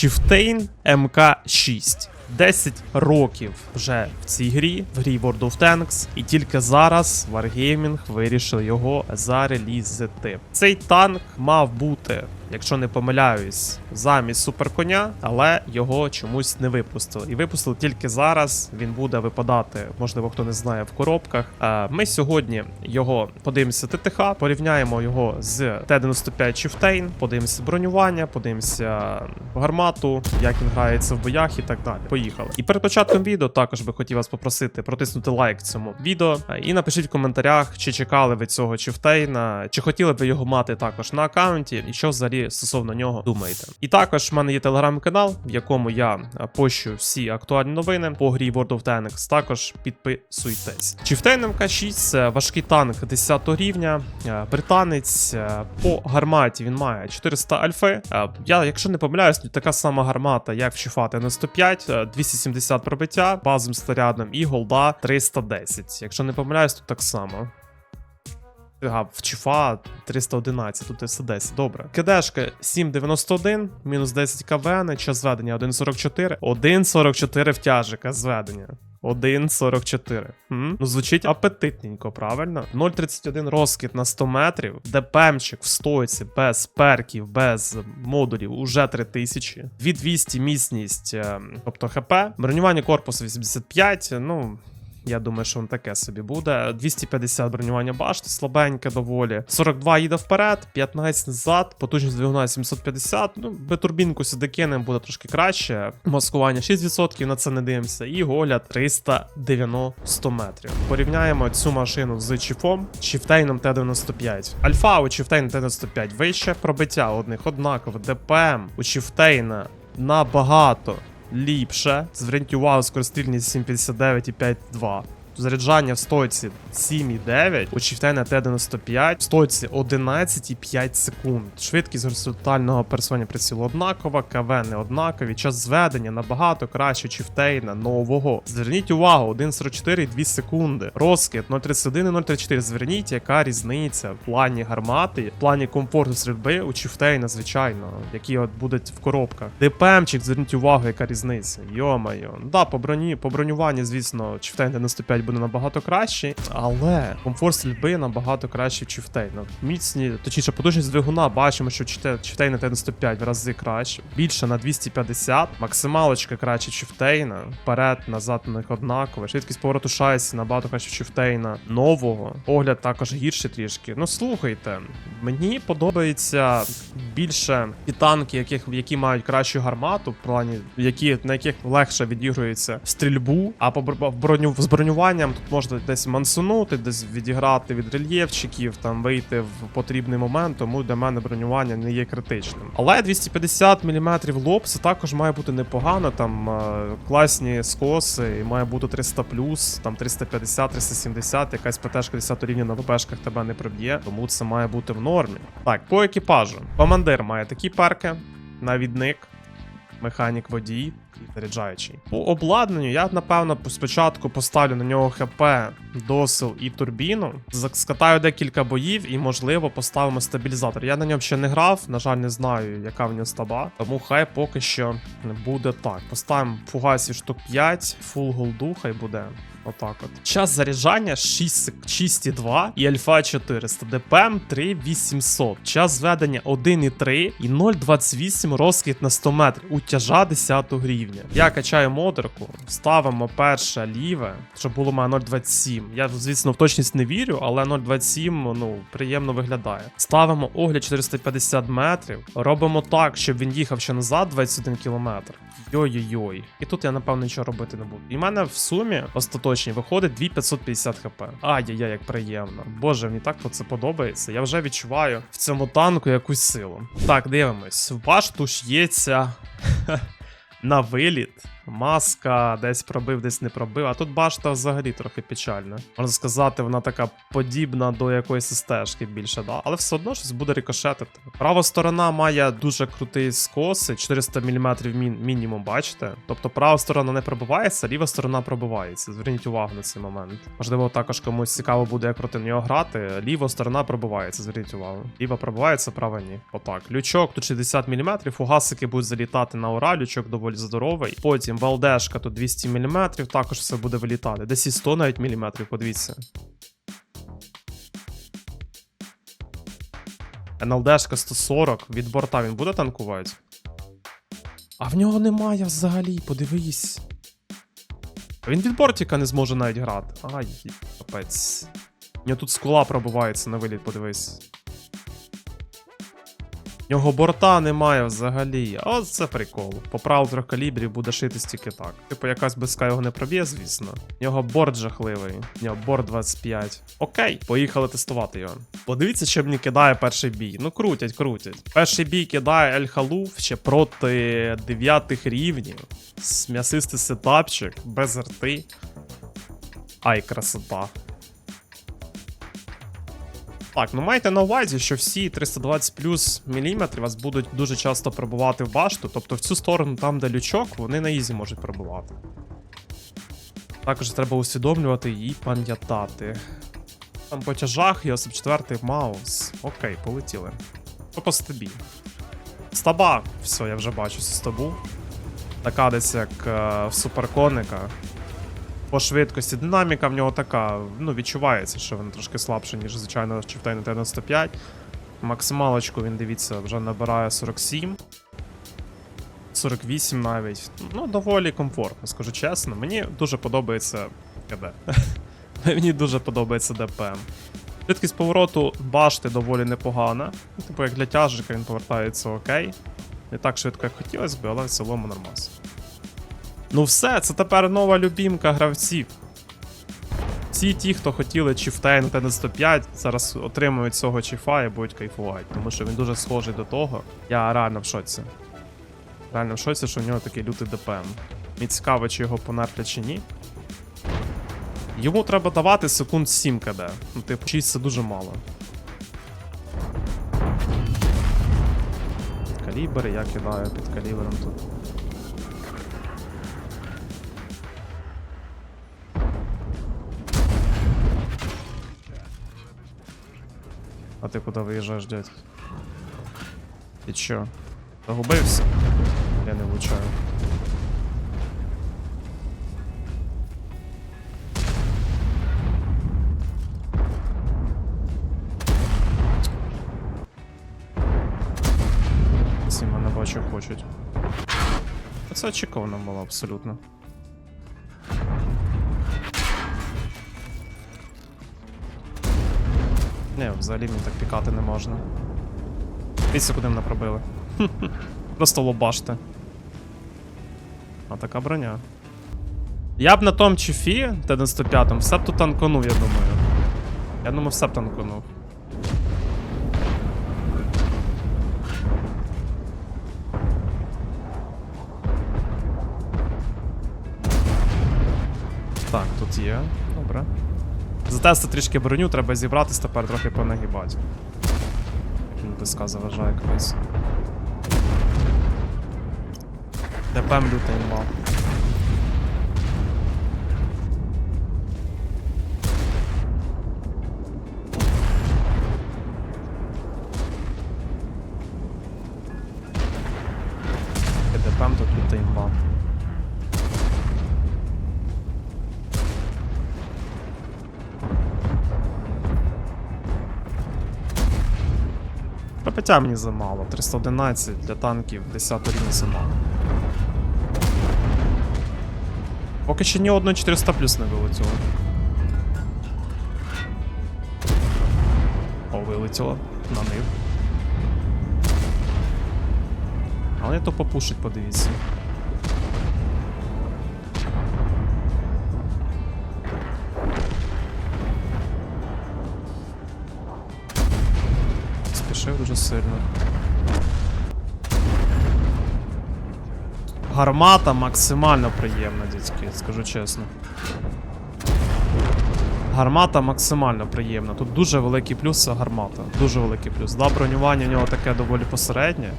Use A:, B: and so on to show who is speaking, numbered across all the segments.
A: Chieftain МК6. 10 років вже в цій грі, в грі World of Tanks, і тільки зараз Wargaming вирішив його зарелізити. Цей танк мав бути, якщо не помиляюсь, замість суперконя, але його чомусь не випустили. І випустили тільки зараз. Він буде випадати, можливо, хто не знає, в коробках. Е, Ми сьогодні його подивимося ТТХ, порівняємо його з Т-95 Chieftain, подивимося бронювання, подивимося гармату, як він грається в боях і так далі. Поїхали. І перед початком відео також би хотів вас попросити протиснути лайк цьому відео е, і напишіть в коментарях, чи чекали ви цього Chieftain, чи хотіли б його мати також на аккаунті, і що взагалі стосовно нього думаєте. І також в мене є телеграм-канал, в якому я е, пощу всі актуальні новини по грі World of Tanks. Також підписуйтесь. Chieftain MK6 це важкий танк 10 рівня, е, британець. е, По гарматі він має 400 альфи. Я, якщо не помиляюсь, така сама гармата, як в Чифа Т-95, е, 270 пробиття базовим снарядом і голда 310. Якщо не помиляюсь, то так само. Ага, в Чифа 311, тут 310, добре. КДшка 791, мінус 10 КВН, час зведення 1.44, 1.44 втяжика зведення. 1.44. Ну, звучить апетитненько, правильно? 0.31 розкид на 100 метрів. ДПМчик в стойці без перків, без модулів уже 3000. 2200 міцність, е, тобто ХП. Бронювання корпусу 85. Ну, я думаю, що він таке собі буде. 250 бронювання башти, слабеньке доволі. 42 їде вперед, 15 назад, потужність двигуна 750. Ну, би турбінку сюди кинемо, буде трошки краще. Маскування 6%, на це не дивимося. І огляд 390 метрів. Порівняємо цю машину з Чіфом, Чіфтейном Т-95. Альфа у Чіфтейна Т-95 вище пробиття одних однаково. ДПМ у Чіфтейна набагато ліпше. Зверніть увагу, скорострільність 7,59 і 5,2. Заряджання в стойці 7,9, у Чіфтейна Т-95, в стойці 11,5 секунд. Швидкість горизонтального пересування прицілу однакова, КВ не однакові, час зведення набагато краще Чіфтейна нового. Зверніть увагу, 1,44 і 2 секунди. Розкид 0,31 і 0,34. Зверніть, яка різниця в плані гармати, в плані комфорту стрільби у Чіфтейна, звичайно, які от будуть в коробках. ДПМчик, зверніть увагу, яка різниця. Йо-майо. Да, по броні, по бронюванню, звісно, Чіфтейн 95 буде набагато кращий, але комфорт стрільби набагато кращий в Чіфтейна. Міцні, точніше, потужність двигуна бачимо, що Чіфтейна Т-95 в рази краще. Більше на 250, максималочка краще Чіфтейна. Вперед, назад на них однаково. Швидкість повороту шайсі набагато краще Чіфтейна. Нового. Огляд також гірший трішки. Ну слухайте, мені подобається більше ті танки, яких, які мають кращу гармату, в плані, які, на яких легше відігрується стрільбу, а по броню, з бронюванням тут можна десь мансунути, десь відіграти від рельєфчиків, там вийти в потрібний момент, тому для мене бронювання не є критичним. Але 250 мм лоб це також має бути непогано, там е, класні скоси, і має бути 300 там 350, 370, якась ПТшка 10 рівня на ВПшках тебе не проб'є, тому це має бути в нормі. Так, по екіпажу. Командир має такі перки, навідник, механік водій і заряджаючий. По обладнанню я, напевно, спочатку поставлю на нього ХП, досил і турбіну. Скатаю декілька боїв і, можливо, поставимо стабілізатор. Я на ньому ще не грав, на жаль, не знаю, яка в нього стаба. Тому хай поки що буде так. Поставимо фугасів штук 5, фул голду, хай буде. Отак от. Час заряджання 6,2 і альфа 400. ДПМ 3800. Час зведення 1,3 і 0,28 розкид на 100 метрів. Утяжа 10 рівня. Я качаю модерку, ставимо перше ліве, щоб було мене 0,27. Я, звісно, в точність не вірю, але 0,27 ну, приємно виглядає. Ставимо огляд 450 метрів, робимо так, щоб він їхав ще назад 21 кілометр. Йой-йой-йой. І тут я, напевно, нічого робити не буду. І в мене в сумі остаточній виходить 2550 хп. Ай-яй-яй, як приємно. Боже, мені так це подобається. Я вже відчуваю в цьому танку якусь силу. Так, дивимось. В башту ж ється на виліт маска, десь пробив, десь не пробив. А тут башта взагалі трохи печальна. Можна сказати, вона така подібна до якоїсь стежки більше, да? але все одно щось буде рикошетити. Права сторона має дуже крутий скоси, 400 мм мін- мінімум, бачите? Тобто права сторона не пробивається, ліва сторона пробивається. Зверніть увагу на цей момент. Можливо, також комусь цікаво буде, як проти нього грати. Ліва сторона пробивається, зверніть увагу. Ліва пробивається, права ні. Отак. Лючок тут 60 мм, фугасики будуть залітати на ура, лючок доволі здоровий. Потім валдешка тут 200 мм, також все буде вилітати. Десь і 100 навіть міліметрів, подивіться. НЛДшка 140, від борта він буде танкувати? А в нього немає взагалі, подивись. Він від бортика не зможе навіть грати. Ай, капець. У нього тут скула пробувається на виліт, подивись. В нього борта немає взагалі. От це прикол. По праву трьох калібрів буде шитись тільки так. Типу, якась безка його не проб'є, звісно. В нього борт жахливий. Нього борт 25. Окей, поїхали тестувати його. Подивіться, що мені кидає перший бій. Ну крутять, крутять. Перший бій кидає Ель Халуф ще проти дев'ятих рівнів. М'ясистий сетапчик, без рти. Ай, красота. Так, ну майте на увазі, що всі 320 плюс міліметрів вас будуть дуже часто пробувати в башту, тобто в цю сторону, там, де лючок, вони на ізі можуть пробувати. Також треба усвідомлювати і пам'ятати. Там по тяжах і особ 4 маус. Окей, полетіли. Що по стабі? Стаба, все, я вже бачу стабу. Така десь як е, в суперконика. По швидкості динаміка в нього така, ну, відчувається, що він трошки слабше, ніж звичайно Chieftain 95. Максималочку він, дивіться, вже набирає 47. 48 навіть. Ну, доволі комфортно, скажу чесно. Мені дуже подобається КД. Мені дуже подобається ДПМ. Швидкість повороту башти доволі непогана. Ну, Типу, як для тяжика він повертається окей. Не так швидко, як хотілося б, але в цілому нормас. Ну все, це тепер нова любімка гравців. Всі ті, хто хотіли Chieftain T95, зараз отримують цього чіфа і будуть кайфувати, тому що він дуже схожий до того. Я реально в шоці. Реально в шоці, що в нього такий лютий ДПМ. Мені цікаво, чи його понерплять чи ні. Йому треба давати секунд 7 КД. Ну, типу, 6 це дуже мало. Під калібр, я кидаю під калібром тут. А ти куди виїжджаєш, дядь? Ти чо? Загубився? Я не влучаю. Всі мене бачу хочуть. Це очікувано було абсолютно. Не, взагалі мені так пікати не можна. Дивіться, куди мене пробили. Просто лобаште. А така броня. Я б на том чифі, Т-95, все б тут танканув, я думаю. Я думаю, все б танканув. Так, тут є. Добре. Затести трішки броню, треба зібратись тепер трохи понагибати. Писка заважає колись. ДПМ лютий мав. ДПМ тут лютий мав. Пробиття мені замало. 311 для танків 10 рівень замало. Поки ще ні одного 400 плюс не вилетіло. О, вилетіло. На них. Але то попушить, подивіться. Дуже сильно. Гармата максимально приємна, дядьки, скажу чесно. Гармата максимально приємна. Тут дуже великий плюс гармата. Дуже великий плюс. Да, бронювання у нього таке доволі посереднє.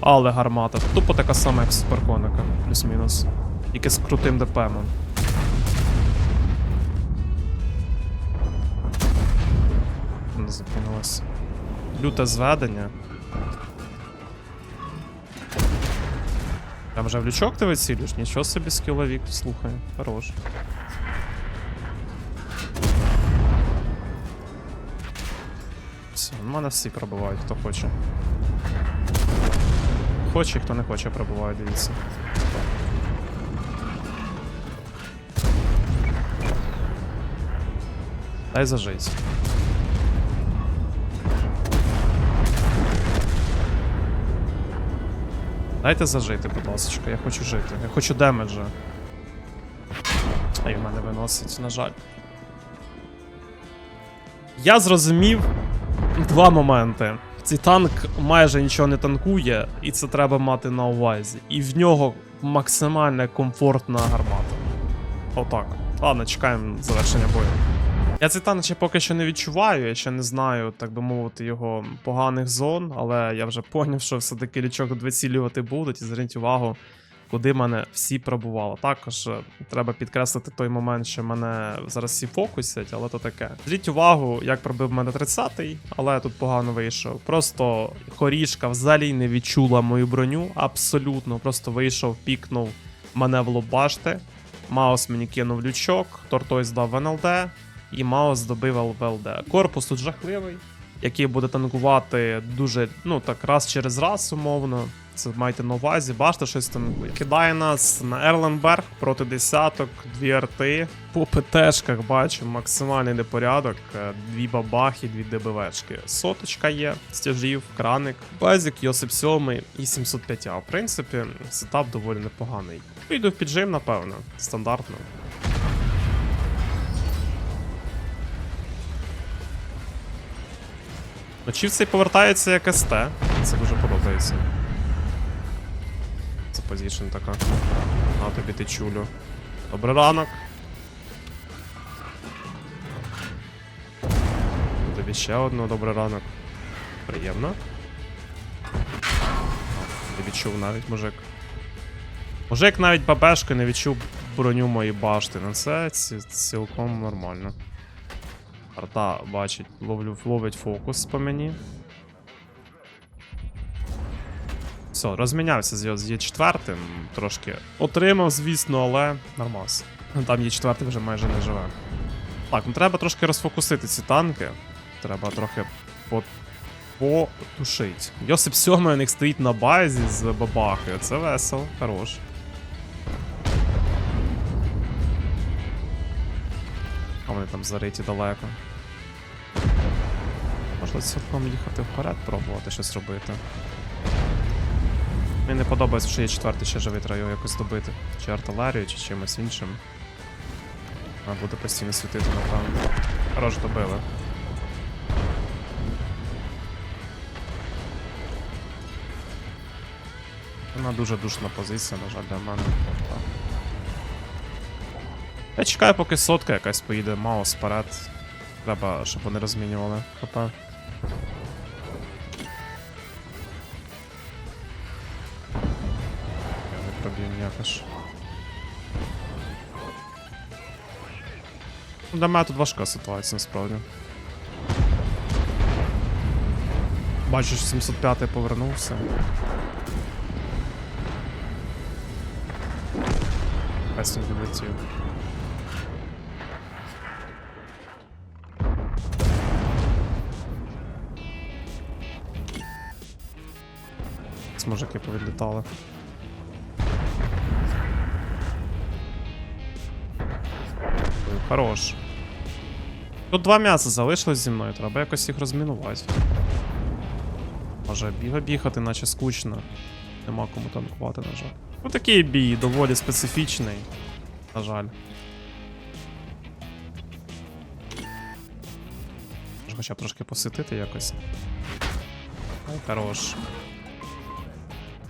A: Але гармата. Тупо така сама, як в суперконика, плюс-мінус. Тільки з крутим ДПМом. Не зупинилась. Люте зведення. Там вже в лючок ти вицілюєш? Нічого собі скіловік, слухай. Хорош. Все, в мене всі пробивають, хто хоче. Хоче, хто не хоче, пробиває, дивіться. Дай зажить. Дайте зажити, будь ласка, я хочу жити. Я хочу демеджа. А й в мене виносить, на жаль. Я зрозумів два моменти. Цей танк майже нічого не танкує, і це треба мати на увазі. І в нього максимально комфортна гармата. Отак. Ладно, чекаємо завершення бою. Я цей танк ще поки що не відчуваю, я ще не знаю, так би мовити, його поганих зон, але я вже поняв, що все-таки лічок вицілювати будуть, і зверніть увагу, куди мене всі пробували. Також е, треба підкреслити той момент, що мене зараз всі фокусять, але то таке. Зверніть увагу, як пробив мене 30-й, але я тут погано вийшов. Просто хорішка взагалі не відчула мою броню, абсолютно. Просто вийшов, пікнув мене в лоб. Маус мені кинув лючок, Тортойс дав НЛД, і Маус добив ЛВЛД. Корпус тут жахливий, який буде танкувати дуже, ну так, раз через раз, умовно. Це майте на увазі, бачите, щось танкує. Кидає нас на Ерленберг проти десяток, дві арти. По ПТшках бачу максимальний непорядок. е, Дві бабахи, дві ДБВшки. Соточка є, стяжів, краник, базік, Йосип 7 і 705 А. В принципі, сетап доволі непоганий. Йду в піджим, напевно, стандартно. Ночів цей повертається як СТ. Це дуже подобається. Це позішн така. На тобі ти чулю. Добрий ранок. Тобі ще одну добрий ранок. Приємно. Не відчув навіть мужик. Мужик навіть бабешки не відчув броню моєї башти. На це цілком нормально. Арта бачить, ловлю, ловить фокус по мені. Все, розмінявся з, з Є4, трошки отримав, звісно, але нормас. Там Є4 вже майже не живе. Так, ну треба трошки розфокусити ці танки. Треба трохи по... потушити. Йосип 7 у них стоїть на базі з бабахою. Це весело, хорош. Там зариті далеко. Можна цілком їхати вперед, пробувати щось робити. Мені не подобається, що є четвертий ще живий, треба якось добити. Чи артилерією, чи чимось іншим. А буде постійно світити, напевно. Хорош добили. Вона дуже душна позиція, на жаль, для мене. Я чекаю, поки сотка якась поїде, маус вперед. Треба, щоб вони розмінювали ХП. Я не проб'ю ніяко ж. Ну, Для мене тут важка ситуація, насправді. Бачу, що 705 повернувся. Песня відлетів. Ці мужики повідлітали. Хорош. Тут два м'яса залишилось зі мною, треба якось їх розмінувати. Може біга бігати, наче скучно. Нема кому танкувати, на жаль. Ну такий бій доволі специфічний. На жаль. Хоча б трошки посвітити якось. Ай, хорош.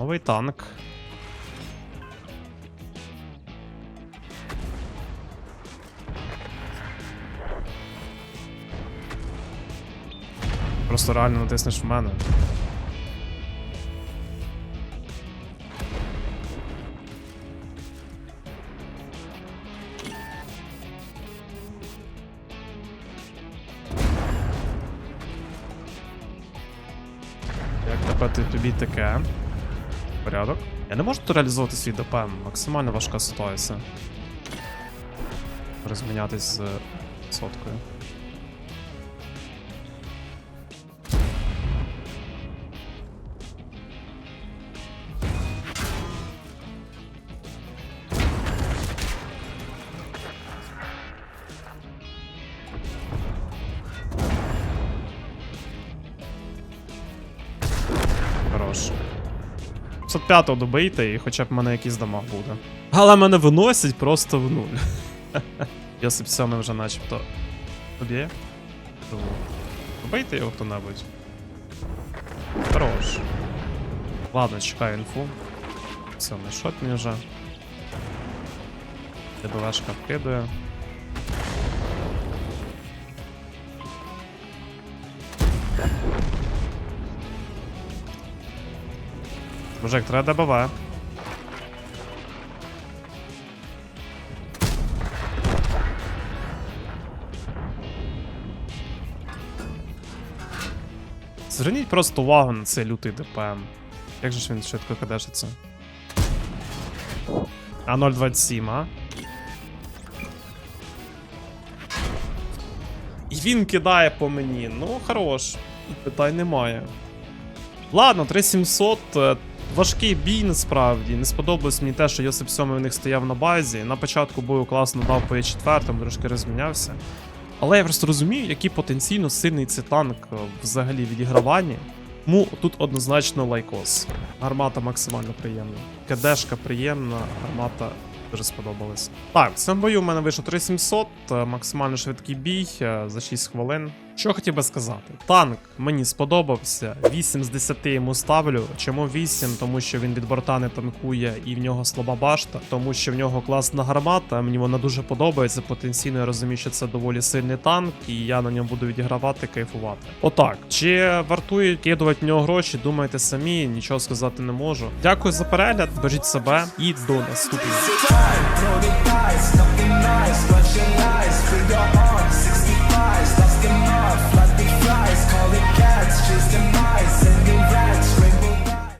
A: Новий танк. Просто реально натиснеш в мене. Як тебе тобі таке? Порядок. Я не можу тут реалізувати свій ДПМ. Максимально важка ситуація. Розмінятись з соткою. 505-го добийте і хоча б в мене якийсь дамаг буде. Але мене виносять просто в нуль. Йосип 7 вже начебто. Живу. Добийте його хто-небудь. Хорош. Ладно, чекаю інфу. Все, не шотні вже. ДБВшка вкидує. Мужик, треба ДБВ. Зверніть просто увагу на цей лютий ДПМ. Як же ж він швидко кадешиться? А 0.27, а? І він кидає по мені. Ну, хорош. Питань немає. Ладно, 3700. е, Важкий бій насправді. Не сподобалось мені те, що Йосип 7 у них стояв на базі. На початку бою класно дав по Е4, трошки розмінявся. Але я просто розумію, який потенційно сильний цей танк е, взагалі відіграванні. Тому тут однозначно лайкос. Гармата максимально приємна. КДшка приємна, гармата дуже сподобалась. Так, в цьому бою в мене вийшло 3700, е, максимально швидкий бій за 6 хвилин. Що хотів би сказати? Танк мені сподобався. 8 з 10 йому ставлю. Чому 8? Тому що він від борта не танкує і в нього слаба башта, тому що в нього класна гармата. Мені вона дуже подобається. Потенційно я розумію, що це доволі сильний танк, і я на ньому буду відігравати, кайфувати. Отак. Чи вартує кидувати в нього гроші? Думайте самі, нічого сказати не можу. Дякую за перегляд, бережіть себе і до наступного.